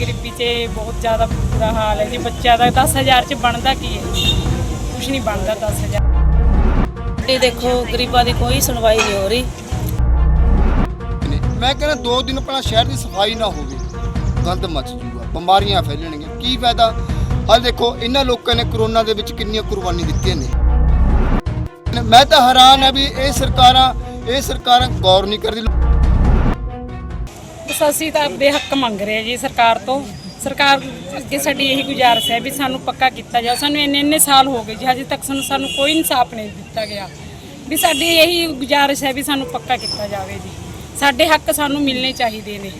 ਗਰੀਬੀ 'ਚ ਬਹੁਤ ਜ਼ਿਆਦਾ ਬੁਰਾ ਹਾਲ ਹੈ। ਜੀ ਬੱਚਿਆਂ ਦਾ 10000 'ਚ ਬਣਦਾ ਕੀ ਹੈ? ਕੁਝ ਨਹੀਂ ਬਣਦਾ 10000 ਇਹ ਦੇਖੋ ਗਰੀਬਾਂ ਦੀ ਕੋਈ ਸੁਣਵਾਈ ਨਹੀਂ ਹੋ ਰਹੀ। ਮੈਂ ਕਹਿੰਦਾ ਦੋ ਦਿਨ ਪਹਿਲਾਂ ਸ਼ਹਿਰ ਦੀ ਸਫ਼ਾਈ ਨਾ ਹੋਵੇ ਗੰਦ ਮਚ ਜੂਗਾ ਬਿਮਾਰੀਆਂ ਫੈਲਣਗੀਆਂ ਕੀ ਫਾਇਦਾ? ਹਾਲ ਦੇਖੋ ਇਹਨਾਂ ਲੋਕਾਂ ਨੇ ਕਰੋਨਾ ਦੇ ਵਿੱਚ ਕਿੰਨੀਆਂ ਕੁਰਬਾਨੀ ਦਿੱਤੀਆਂ ਨੇ। ਮੈਂ ਤਾਂ ਹੈਰਾਨ ਆ ਵੀ ਇਹ ਸਰਕਾਰਾਂ ਇਹ ਸਰਕਾਰਾਂ ਗੌਰ ਨਹੀਂ ਕਰਦੀ। ਬਸ ਅਸੀਂ ਤਾਂ ਆਪਦੇ ਹੱਕ ਮੰਗ ਰਹੇ ਜੀ ਸਰਕਾਰ ਤੋਂ। ਸਰਕਾਰ ਅੱਗੇ ਸਾਡੀ ਇਹੀ ਗੁਜ਼ਾਰਿਸ਼ ਹੈ ਵੀ ਸਾਨੂੰ ਪੱਕਾ ਕੀਤਾ ਜਾਵੇ। ਸਾਨੂੰ ਇੰਨੇ ਇੰਨੇ ਸਾਲ ਹੋ ਗਏ ਜੀ, ਹਜੇ ਤੱਕ ਸਾਨੂੰ ਸਾਨੂੰ ਕੋਈ ਇਨਸਾਫ ਨਹੀਂ ਦਿੱਤਾ ਗਿਆ। ਵੀ ਸਾਡੀ ਇਹੀ ਗੁਜ਼ਾਰਿਸ਼ ਹੈ ਵੀ ਸਾਨੂੰ ਪੱਕਾ ਕੀਤਾ ਜਾਵੇ ਜੀ। ਸਾਡੇ ਹੱਕ ਸਾਨੂੰ ਮਿਲਣੇ ਚਾਹੀਦੇ ਨੇ।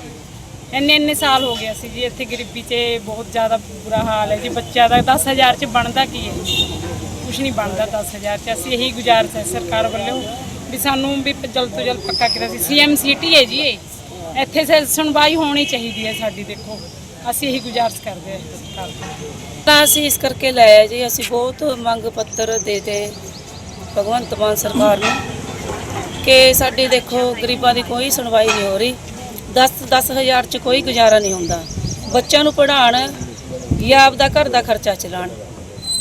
ਇੰਨੇ ਇੰਨੇ ਸਾਲ ਹੋ ਗਏ ਅਸੀਂ ਜੀ, ਇੱਥੇ ਗਰੀਬੀ 'ਚ ਬਹੁਤ ਜ਼ਿਆਦਾ ਬੁਰਾ ਹਾਲ ਹੈ ਜੀ। ਬੱਚਿਆਂ ਦਾ 10000 'ਚ ਬਣਦਾ ਕੀ ਹੈ ਕੁਝ ਨਹੀਂ ਬਣਦਾ 10000 'ਚ। ਅਸੀਂ ਇਹੀ ਗੁਜ਼ਾਰਿਸ਼ ਹੈ ਸਰਕਾਰ ਵੱਲੋਂ ਵੀ ਸਾਨੂੰ ਵੀ ਜਲਦ ਤੋਂ ਜਲਦ ਪੱਕਾ ਕੀਤਾ ਸੀ ਸੀਐਮ ਸਿਟੀ ਹੈ ਜੀ ਇਹ। ਇੱਥੇ ਸੇ ਸੁਣਵਾਈ ਹੋਣੀ ਚਾਹੀਦੀ ਹੈ ਸਾਡੀ, ਦੇਖੋ। ਅਸੀਂ ਇਹੀ ਗੁਜ਼ਾਰਿਸ਼ ਕਰਦੇ ਹਾਂ ਸਰਕਾਰ ਤੋਂ। ਤਾਂ ਅਸੀਂ ਇਸ ਕਰਕੇ ਲਾਇਆ ਜੀ, ਅਸੀਂ ਬਹੁਤ ਮੰਗ ਪੱਤਰ ਦੇ ਦੇ ਭਗਵੰਤ ਮਾਨ ਸਰਕਾਰ ਨੂੰ ਕਿ ਸਾਡੀ, ਦੇਖੋ, ਗਰੀਬਾਂ ਦੀ ਕੋਈ ਸੁਣਵਾਈ ਨਹੀਂ ਹੋ ਰਹੀ। 10 10000 ਚ ਕੋਈ ਗੁਜ਼ਾਰਾ ਨਹੀਂ ਹੁੰਦਾ। ਬੱਚਿਆਂ ਨੂੰ ਪੜ੍ਹਾਉਣ ਜਾਂ ਆਪਦਾ ਘਰ ਦਾ ਖਰਚਾ ਚਲਾਉਣ।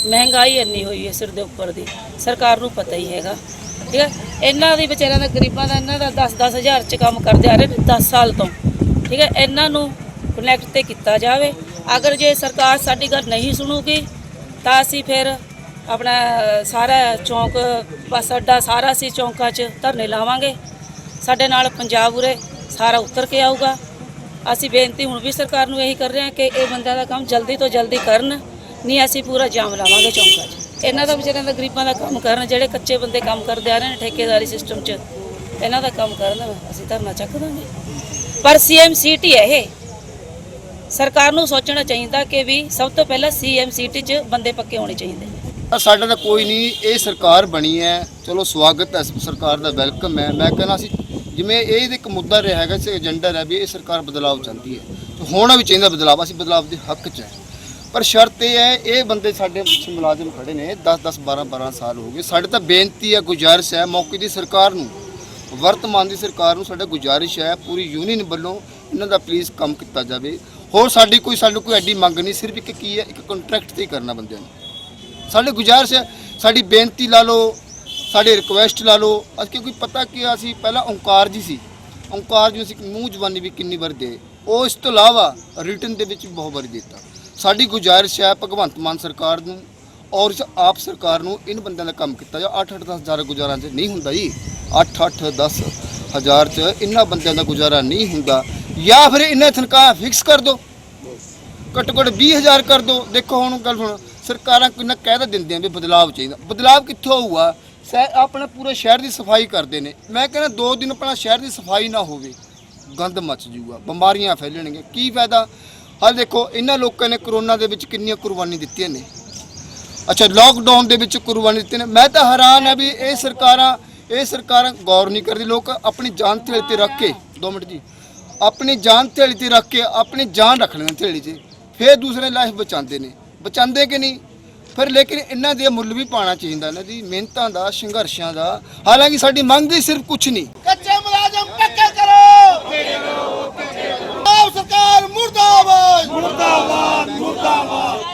ਮਹਿੰਗਾਈ ਇੰਨੀ ਹੋਈ ਹੈ ਸਿਰ ਦੇ ਉੱਪਰ ਦੀ, ਸਰਕਾਰ ਨੂੰ ਪਤਾ ਹੀ ਹੈਗਾ, ਠੀਕ ਹੈ? ਇਹਨਾਂ ਦੀ ਵਿਚਾਰਿਆਂ ਦਾ, ਗਰੀਬਾਂ ਦਾ ਇਹਨਾਂ ਦਾ 10 10000 ਚ ਕੰਮ ਕਰਦੇ ਆ ਰਹੇ ਨੇ 10 ਸਾਲ ਤੋਂ, ਠੀਕ ਹੈ? ਇਹਨਾਂ ਨੂੰ ਕਨੈਕਟ ਤੇ ਕੀਤਾ ਜਾਵੇ। ਅਗਰ ਜੇ ਸਰਕਾਰ ਸਾਡੀ ਗੱਲ ਨਹੀਂ ਸੁਣੂਗੀ, ਤਾਂ ਅਸੀਂ ਫਿਰ ਆਪਣਾ ਸਾਰਾ ਚੌਂਕ, ਬਸ ਅੱਡਾ ਸਾਰਾ ਅਸੀਂ ਚੌਂਕਾਂ 'ਚ ਧਰਨੇ ਲਾਵਾਂਗੇ। ਸਾਡੇ ਨਾਲ ਪੰਜਾਬ ਉਰੇ ਸਾਰਾ ਉਤਰ ਕੇ ਆਊਗਾ। ਅਸੀਂ ਬੇਨਤੀ ਹੁਣ ਵੀ ਸਰਕਾਰ ਨੂੰ ਇਹੀ ਕਰ ਰਹੇ ਹਾਂ ਕਿ ਇਹ ਬੰਦਿਆਂ ਦਾ ਕੰਮ ਜਲਦੀ ਤੋਂ ਜਲਦੀ ਕਰਨ। ਨਹੀਂ, ਅਸੀਂ ਪੂਰਾ ਜਾਮ ਲਾਵਾਂਗੇ ਚੌਂਕਾਂ 'ਚ। ਇਹਨਾਂ ਦਾ ਵਿਚਾਰਿਆਂ ਦਾ ਗਰੀਬਾਂ ਦਾ ਕੰਮ ਕਰਨ, ਜਿਹੜੇ ਕੱਚੇ ਬੰਦੇ ਕੰਮ ਕਰਦੇ ਆ ਰਹੇ ਨੇ ਠੇਕੇਦਾਰੀ ਸਿਸਟਮ 'ਚ, ਇਹਨਾਂ ਦਾ ਕੰਮ ਕਰਨ, ਅਸੀਂ ਧਰਨਾ ਚੱਕ ਦਾਂਗੇ। ਪਰ ਸੀਐਮ ਸਿਟੀ ਹੈ ਇਹ। ਸਰਕਾਰ ਨੂੰ ਸੋਚਣਾ ਚਾਹੀਦਾ ਕਿ ਵੀ ਸਭ ਤੋਂ ਪਹਿਲਾਂ ਸੀਐਮ ਸਿਟੀ 'ਚ ਬੰਦੇ ਪੱਕੇ ਹੋਣੇ ਚਾਹੀਦੇ ਨੇ। ਸਾਡਾ ਤਾਂ ਕੋਈ ਨਹੀਂ, ਇਹ ਸਰਕਾਰ ਬਣੀ ਹੈ। ਚਲੋ, ਸਵਾਗਤ ਹੈ ਸਰਕਾਰ ਦਾ ਵੈਲਕਮ ਹੈ। ਮੈਂ ਕਹਿੰਦਾ ਸੀ, ਜਿਵੇਂ ਇਹ ਇੱਕ ਮੁੱਦਾ ਰਿਹਾ ਹੈਗਾ, ਇਸ ਏਜੰਡਾ ਹੈ ਵੀ ਇਹ ਸਰਕਾਰ ਬਦਲਾਅ ਚਾਹੁੰਦੀ ਹੈ। ਹੋਣਾ ਵੀ ਚਾਹੀਦਾ ਬਦਲਾਅ, ਅਸੀਂ ਬਦਲਾਅ ਦੇ ਹੱਕ 'ਚ ਹੈ। ਪਰ ਸ਼ਰਤ ਇਹ ਹੈ, ਇਹ ਬੰਦੇ ਸਾਡੇ ਪਿੱਛੇ ਮੁਲਾਜ਼ਮ ਖੜੇ ਨੇ 10 10 12 12 ਸਾਲ ਹੋ ਗਏ। ਸਾਡੇ ਤਾਂ ਬੇਨਤੀ ਹੈ, ਗੁਜ਼ਾਰਿਸ਼ ਹੈ ਮੌਕੇ ਦੀ ਸਰਕਾਰ ਨੂੰ। ਵਰਤਮਾਨ ਦੀ ਸਰਕਾਰ ਨੂੰ ਸਾਡਾ ਗੁਜ਼ਾਰਿਸ਼ ਹੈ, ਪੂਰੀ ਯੂਨੀਅਨ ਵੱਲੋਂ ਇਹਨਾਂ ਦਾ ਪਲੀਜ਼ ਕੰਮ ਕੀਤਾ ਜਾਵੇ। ਹੋਰ ਸਾਡੀ ਕੋਈ, ਸਾਨੂੰ ਕੋਈ ਐਡੀ ਮੰਗ ਨਹੀਂ, ਸਿਰਫ ਇੱਕ ਕੀ ਹੈ, ਇੱਕ ਕੰਟਰੈਕਟ ਤੇ ਹੀ ਕਰਨਾ ਬੰਦਿਆਂ ਨੂੰ। ਸਾਡੇ ਗੁਜ਼ਾਰਿਸ਼ ਹੈ, ਸਾਡੀ ਬੇਨਤੀ ਲਾ ਲਓ, ਸਾਡੇ ਰਿਕੁਐਸਟ ਲਾ ਲਓ। ਅੱਜ ਕਿਉਂਕਿ ਪਤਾ ਕਿ ਅਸੀਂ ਪਹਿਲਾਂ ਓਂਕਾਰ ਜੀ ਸੀ। ਓਂਕਾਰ ਜੀ ਅਸੀਂ ਮੂੰਹ ਜ਼ਬਾਨੀ ਵੀ ਕਿੰਨੀ ਵਾਰ ਦੇ। ਉਹ ਇਸ ਤੋਂ ਇਲਾਵਾ ਰਿਟਨ ਦੇ ਵਿੱਚ ਵੀ ਬਹੁਤ ਵਾਰੀ ਦਿੱਤਾ। ਸਾਡੀ ਗੁਜ਼ਾਰਿਸ਼ ਹੈ ਭਗਵੰਤ ਮਾਨ ਸਰਕਾਰ ਨੂੰ ਔਰ ਆਪ ਸਰਕਾਰ ਨੂੰ ਇਨ ਬੰਦਿਆਂ ਦਾ ਕੰਮ ਕੀਤਾ ਜਾ 8 8 10 ਹਜ਼ਾਰ ਗੁਜ਼ਾਰਾਂ 'ਚ ਨਹੀਂ ਹੁੰਦਾ ਜੀ। 8 8 10 ਹਜ਼ਾਰ 'ਚ ਇਹਨਾਂ ਬੰਦਿਆਂ ਦਾ ਗੁਜ਼ਾਰਾ ਨਹੀਂ ਹੁੰਦਾ। ਜਾਂ ਫਿਰ ਇਹਨਾਂ ਤਨਖਾਹ ਫਿਕਸ ਕਰ ਦਿਓ। ਘੱਟੋ ਘੱਟ 20000 ਕਰ ਦਿਓ। ਦੇਖੋ ਹੁਣ ਗੱਲ ਹੁਣ ਸਰਕਾਰਾਂ ਕਿੰਨਾ ਕਹਿ ਤਾਂ ਦਿੰਦੀਆਂ ਵੀ ਬਦਲਾਵ ਚਾਹੀਦਾ। ਬਦਲਾਵ ਕਿੱਥੋਂ ਹੋਊਗਾ ਸੈ ਆਪਣੇ ਪੂਰੇ ਸ਼ਹਿਰ ਦੀ ਸਫ਼ਾਈ ਕਰਦੇ ਨੇ। ਮੈਂ ਕਹਿੰਦਾ ਦੋ ਦਿਨ ਆਪਣਾ ਸ਼ਹਿਰ ਦੀ ਸਫ਼ਾਈ ਨਾ ਹੋਵੇ। ਗੰਦ ਮੱਚ ਜੂਗਾ ਬਿਮਾਰੀਆਂ ਫੈਲਣਗੀਆਂ। ਕੀ ਫਾਇਦਾ? ਹਾਲ ਦੇਖੋ, ਇਹਨਾਂ ਲੋਕਾਂ ਨੇ ਕਰੋਨਾ ਦੇ ਵਿੱਚ ਕਿੰਨੀਆਂ ਕੁਰਬਾਨੀ ਦਿੱਤੀਆਂ ਨੇ। ਅੱਛਾ ਲਾਕਡਾਊਨ ਦੇ ਵਿੱਚ ਕੁਰਬਾਨੀ ਦਿੱਤੀ ਨੇ। ਮੈਂ ਤਾਂ ਹੈਰਾਨ ਆ ਵੀ ਇਹ ਸਰਕਾਰਾਂ ਇਹ ਸਰਕਾਰਾਂ ਗੌਰ ਨਹੀਂ ਕਰਦੀ। ਲੋਕ ਆਪਣੀ ਜਾਨ ਥੇਲੀ ਤੇ ਰੱਖ ਕੇ 2 ਮਿੰਟ ਜੀ, ਆਪਣੀ ਜਾਨ ਥੇਲੀ ਤੇ ਰੱਖ ਕੇ, ਆਪਣੀ ਜਾਨ ਰੱਖ ਲੈਂਦੇ ਥੇਲੀ 'ਚ ਫਿਰ ਦੂਸਰੇ ਲਾਈਫ ਬਚਾਉਂਦੇ ਨੇ। ਬਚਾਉਂਦੇ ਕਿ ਨਹੀਂ? ਫਿਰ ਲੇਕਿਨ ਇਹਨਾਂ ਦੇ ਮੁੱਲ ਵੀ ਪਾਣਾ ਚਾਹੀਦਾ। ਇਹਨਾਂ ਦੀ ਮਿਹਨਤਾਂ ਦਾ, ਸੰਘਰਸ਼ਾਂ ਦਾ। ਹਾਲਾਂਕਿ ਸਾਡੀ ਮੰਗ ਹੀ ਸਿਰਫ ਕੁਝ ਨਹੀਂ ਕੱਚੇ ਮੁਲਾਜ਼ਮ ਪੱਕੇ ਕਰੋ ਆਪ